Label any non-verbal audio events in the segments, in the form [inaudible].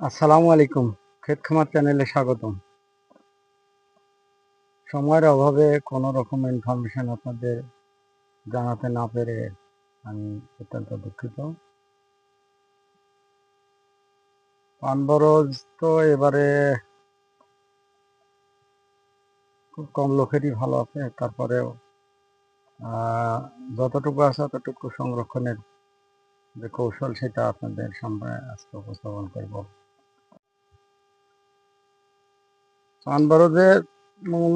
আসসালামু আলাইকুম ক্ষেত খামার চ্যানেলে স্বাগতম। সময়ের অভাবে কোনো রকম ইনফরমেশন আপনাদের জানাতে না পেরে আমি অত্যন্ত দুঃখিত। পানবরজ তো এবারে খুব কম লোকেরই ভালো আছে, তারপরেও যতটুকু আছে ততটুকু সংরক্ষণের যে কৌশল সেটা আপনাদের সামনে আজকে উপস্থাপন করব। পানবরজের মূল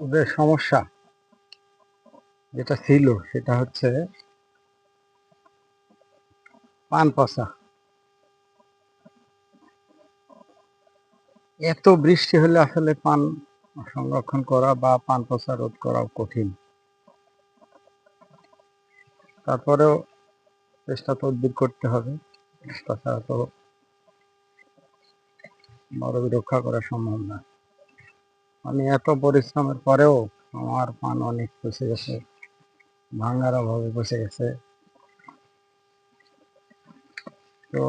যে সমস্যা যেটা ছিল, সেটা হচ্ছে পান পচা। এত বৃষ্টি হলে আসলে পান সংরক্ষণ করা বা পান পচা রোধ করাও কঠিন। তারপরেও চেষ্টা তদবির করতে হবে। তাছাড়া তো মরবি রক্ষা করা সম্ভব না। আমি এত পরিশ্রমের পরেও আমার পান অনেক পচে গেছে, ভাঙার অভাবে বসে গেছে। তো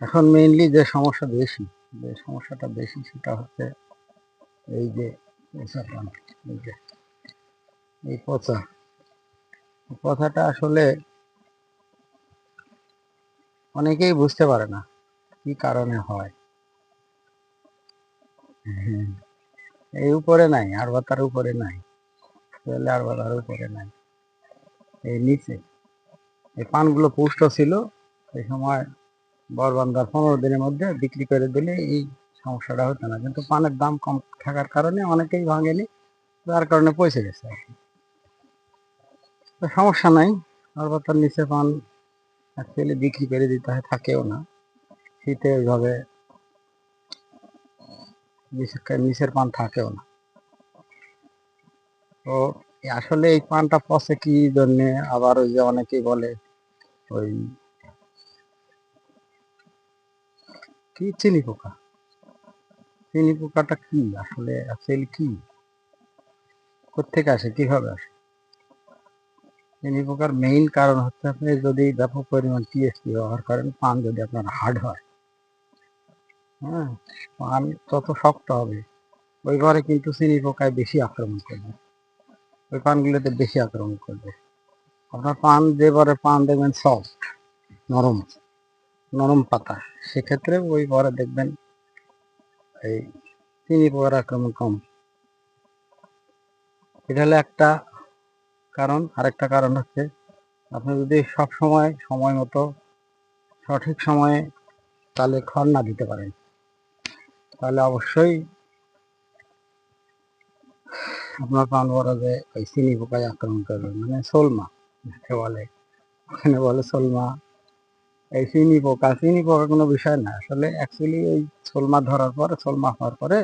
এখন মেইনলি যে সমস্যা বেশি, যে সমস্যাটা বেশি সেটা হচ্ছে এই যে পচা পান এই যে, এই পচা। কথাটা আসলে অনেকেই বুঝতে পারে না। কি কারণে হয়? হ্যাঁ, এই উপরে নাই আর বাতার উপরে নাই আর বাতার উপরে নাই এই নিচে। এই পানগুলো পুষ্ট ছিল সেই সময় বরবান্দার পনেরো দিনের মধ্যে বিক্রি করে দিলে এই সমস্যাটা হতো না। কিন্তু পানের দাম কম থাকার কারণে অনেকেই ভাঙেনি যার কারণে পয়সে গেছে। সমস্যা নাই আর নিচে পান অ্যাকচুয়ালি বিক্রি করে দিতে হয় থাকেও না। শীতে ওইভাবে নিচের পান থাকেও না। তো আসলে এই পানটা পচে কি জন্যে? আবার ওই যে অনেকেই বলে, ওই কি চিনি পোকা? চিনি পোকাটা কি? আসলে অ্যাকচুয়ালি কি? কোথেকে আসে? কীভাবে আসে? চিনি পোকার মেইন কারণ হচ্ছে আপনি যদি ব্যাপক পরিমাণ টিএসপি ব্যবহার করেন, পান যদি আপনার হার্ড হয় হ্যাঁ পান তত শক্ত হবে। ওই ঘরে কিন্তু চিনি পোকায় বেশি আক্রমণ করবে। ওই পানগুলোতে বেশি আক্রমণ করবে। আপনার পান যে বরে পান দেখবেন সফট, নরম নরম পাতা। সেক্ষেত্রে ওই বরে দেখবেন এই চিনি পোকার আক্রমণ কম। এটা হলো একটা কারণ। আরেকটা কারণ হচ্ছে আপনি যদি সব সময় সময় মতো সঠিক সময়ে তাহলে খড় না দিতে পারেন। তাহলে অবশ্যই আপনার পান যে ওই চিনি পোকায় আক্রমণ করবে মানে সোলমা যাকে বলে। ওখানে বলে সোলমা এই চিনি পোকা চিনি পোকা কোনো বিষয় না। আসলে অ্যাকচুয়ালি ওই সোলমা ধরার পরে সোলমা হওয়ার পরে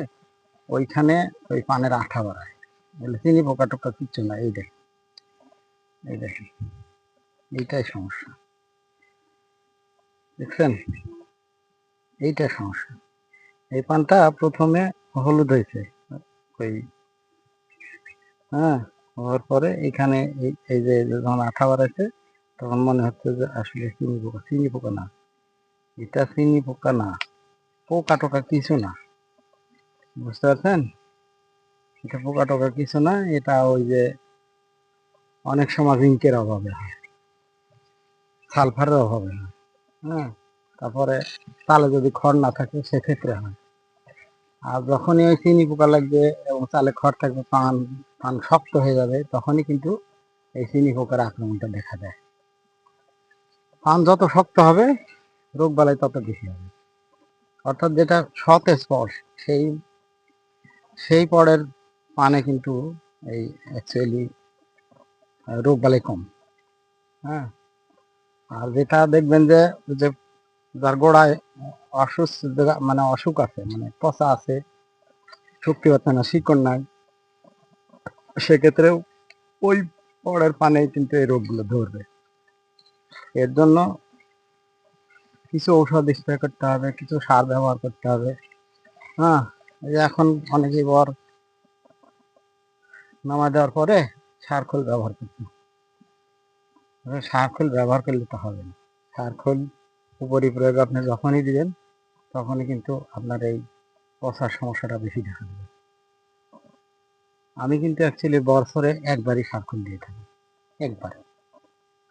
ওইখানে ওই পানের আঠা বাড়ায়। বলে চিনি পোকা টোকা কিচ্ছু না, এই দেখেন। এই দেখেন, এইটাই সমস্যা। দেখছেন? এইটাই সমস্যা। এই পানটা প্রথমে হলুদ হয়েছে, ওই হ্যাঁ হওয়ার পরে এখানে এই যে যখন আঠা বাড়াচ্ছে তখন মনে হচ্ছে যে আসলে চিনি পোকা চিনি পোকা না, এটা চিনি পোকা না, পোকা টোকা কিছু না, বুঝতে পারছেন? এটা পোকা টোকা কিছু না, এটা ওই যে অনেক সময় জিঙ্কের অভাবে হয়, সালফারের অভাবে হয় হ্যাঁ তারপরে তালে যদি খড় না থাকে, সেক্ষেত্রে হয়। আর যখনই ওই চিনি পোকা লাগবে এবং চালে খড় থাকবে, পান পান শক্ত হয়ে যাবে, তখনই কিন্তু এই চিনি পোকার আক্রমণটা দেখা দেয়। পান যত শক্ত হবে, রোগ বালাই তত বেশি হবে। অর্থাৎ যেটা সৎ স্পর্শ, সেই সেই পরের পানে কিন্তু এই অ্যাকচুয়ালি রোগ বালাই কম। হ্যাঁ? আর যেটা দেখবেন যে যে যার গোড়ায় অসুস্থ মানে অসুখ আছে মানে পচা আছে, শক্তি পাচ্ছে না, শিকড় নাই। সেক্ষেত্রেও ওই পরের পানে কিন্তু এই রোগগুলো ধরবে। এর জন্য কিছু ঔষধ স্প্রে করতে হবে, কিছু সার ব্যবহার করতে হবে। হ্যাঁ এখন অনেকেই বর নামা দেওয়ার পরে সার খোল ব্যবহার করছে। সার খোল ব্যবহার করলে তো হবে না। সার খোল উপরিপ্রয়োগ আপনি যখনই দিবেন, তখনই কিন্তু আপনার এই পচার সমস্যাটা বেশি দেখা দেবে। আমি কিন্তু অ্যাকচুয়ালি বছরে একবারই সার্কুল দিয়ে থাকি, একবার,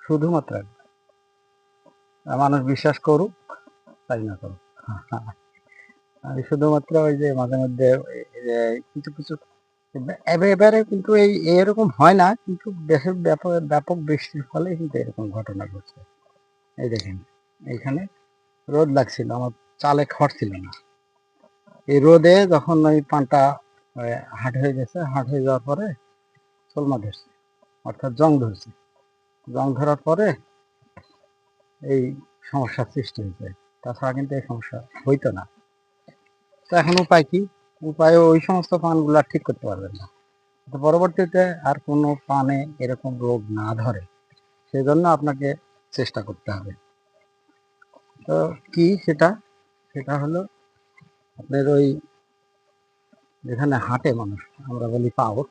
শুধুমাত্র একবার। মানুষ বিশ্বাস করুক, তাই না করুক? [laughs] আমি শুধুমাত্র ওই যে মাঝে মধ্যে কিছু কিছু এবারে কিন্তু এই এরকম হয় না, কিন্তু দেশের ব্যাপক ব্যাপক বৃষ্টির ফলে কিন্তু এরকম ঘটনা ঘটছে। এই দেখেন। এইখানে রোদ লাগছিল, আমার চালে খড় ছিল না। এই রোদে যখন ওই পানটা হাট হয়ে গেছে, হাট হয়ে যাওয়ার পরে চলমা ধরছে, অর্থাৎ জং ধরছে। জং ধরার পরে এই সমস্যার সৃষ্টি হয়েছে। তাছাড়া কিন্তু এই সমস্যা হইতো না। তো এখন উপায় কি? উপায় ওই সমস্ত পানগুলো আর ঠিক করতে পারবেন না। তো পরবর্তীতে আর কোনো পানে এরকম রোগ না ধরে, সেজন্য আপনাকে চেষ্টা করতে হবে। তো কি সেটা? সেটা হলো আপনার ওই যেখানে হাঁটে মানুষ, আমরা বলি পাউট,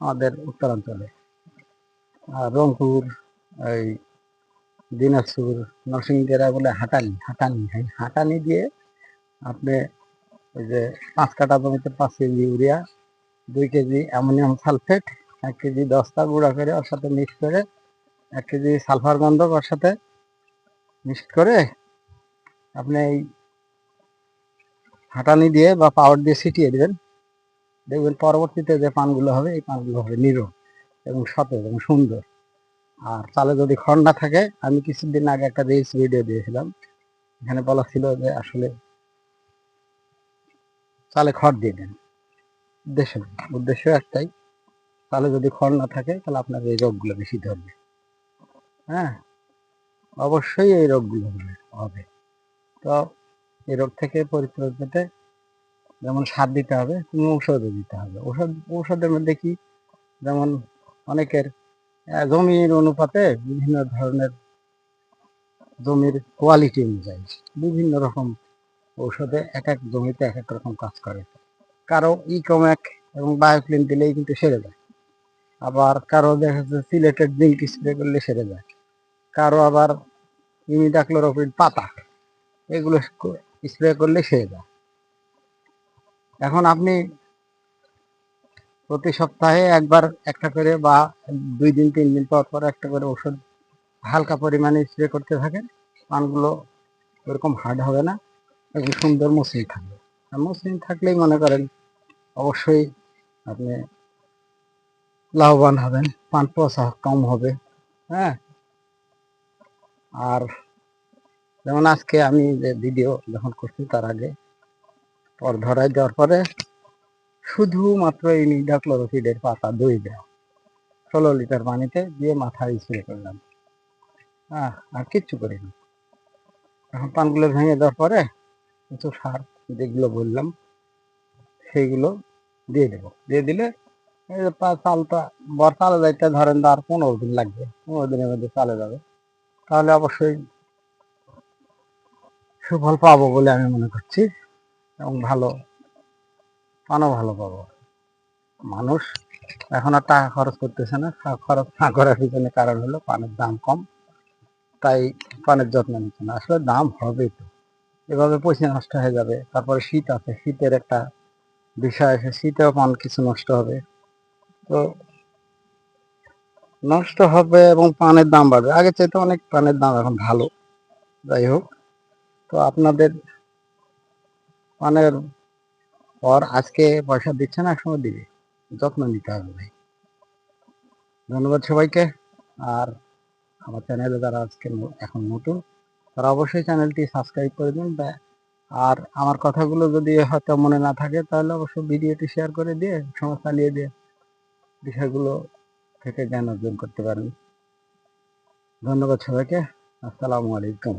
আমাদের উত্তরাঞ্চলে। আর রংপুর, এই দিনাজপুর, নরসিংদীরা বলে হাঁটানি হাঁটানি হাঁটানি দিয়ে আপনি ওই যে পাঁচ কাটা জমিতে পাঁচ কেজি ইউরিয়া, দুই কেজি অ্যামোনিয়াম সালফেট, এক কেজি দশটা গুঁড়া করে ওর সাথে মিক্স করে, এক কেজি সালফার গন্ধক ওর সাথে মিক্স করে আপনি এই হাঁটানি দিয়ে বা পাওয়ার দিয়ে ছিটিয়ে দেবেন। দেখবেন পরবর্তীতে যে পানগুলো হবে, এই পানগুলো হবে নিরোগ এবং সতেজ এবং সুন্দর। আর চালে যদি খড় না থাকে, আমি কিছুদিন আগে একটা রিলস ভিডিও দিয়েছিলাম। এখানে বলা ছিল যে আসলে চালে খড় দিয়ে দেন। উদ্দেশ্য উদ্দেশ্য একটাই, চালে যদি খড় না থাকে, তাহলে আপনার এই রোগগুলো বেশি ধরবে। হ্যাঁ? অবশ্যই এই রোগগুলো হবে। তো এই রোগ থেকে পরিত্রাণ পেতে যেমন সার দিতে হবে, তেমন ঔষধও দিতে হবে। ঔষধ, ঔষধের মধ্যে কি? যেমন অনেকের জমির অনুপাতে বিভিন্ন ধরনের জমির কোয়ালিটি অনুযায়ী বিভিন্ন রকম ঔষধে এক এক জমিতে এক এক রকম কাজ করে। কারও ইকোম্যাক এবং বায়োক্লিন দিলেই কিন্তু সেরে যায়। আবার কারও দেখা যাচ্ছে সিলেটেড জিঙ্ক স্প্রে করলে সেরে যায়। কারও আবার ইমিডাক্লোরোপিড পাতা। এগুলো স্প্রে করলে সেরে যায়। এখন আপনি প্রতি সপ্তাহে একবার একটা করে বা দুই দিন, তিন দিন পর পর একটা করে ওষুধ হালকা পরিমাণে স্প্রে করতে থাকেন, পানগুলো ওরকম হার্ড হবে না এবং সুন্দর মসৃণ থাকবে। আর মসৃণ থাকলেই মনে করেন অবশ্যই আপনি লাভবান হবেন, পান পচা কম হবে হ্যাঁ? আর যেমন আজকে আমি যে ভিডিও যখন করছি তার আগে পর ধরাই দেওয়ার পরে শুধুমাত্র এই নিডাক্লোরোফিডের পাতা দই দেওয়া ষোলো লিটার পানিতে দিয়ে মাথায় স্প্রে করলাম হ্যাঁ আর কিচ্ছু করিনি। এখন পানগুলো ভেঙে দেওয়ার পরে কিছু সার যেগুলো বললাম সেইগুলো দিয়ে দেবো। দিয়ে দিলে চালটা বর চালে যাইতে ধরেন আর পনেরো দিন লাগবে, পনেরো দিনের মধ্যে চালে যাবে। তাহলে অবশ্যই সুফল পাবো বলে আমি মনে করছি এবং ভালো পানও ভালো পাবো। মানুষ এখন আর টাকা খরচ করতেছে না খরচ না করার পিছনে কারণ হলো পানের দাম কম, তাই পানের যত্ন নিচ্ছে না। আসলে দাম হবে তো। এভাবে পয়সা নষ্ট হয়ে যাবে, তারপরে শীত আছে, শীতের একটা বিষয় আছে, শীতেও পান কিছু নষ্ট হবে। তো নষ্ট হবে এবং পানের দাম বাড়বে। আগে চাইতে অনেক পানের দাম এখন ভালো। যাই হোক, তো আপনাদের পানের পর আজকে পয়সা দিচ্ছে না একসময় দিবে। যত্ন নিতে হবে ভাই। ধন্যবাদ সবাইকে। আর আমার চ্যানেলে যারা আজকে এখন নতুন, তারা অবশ্যই চ্যানেলটি সাবস্ক্রাইব করে দিন আর আমার কথাগুলো যদি হয়তো মনে না থাকে, তাহলে অবশ্যই ভিডিওটি শেয়ার করে দিয়ে, সময় চালিয়ে দিয়ে বিষয়গুলো থেকে জ্ঞান অর্জন করতে পারেন ধন্যবাদ সবাইকে। আসসালামু আলাইকুম।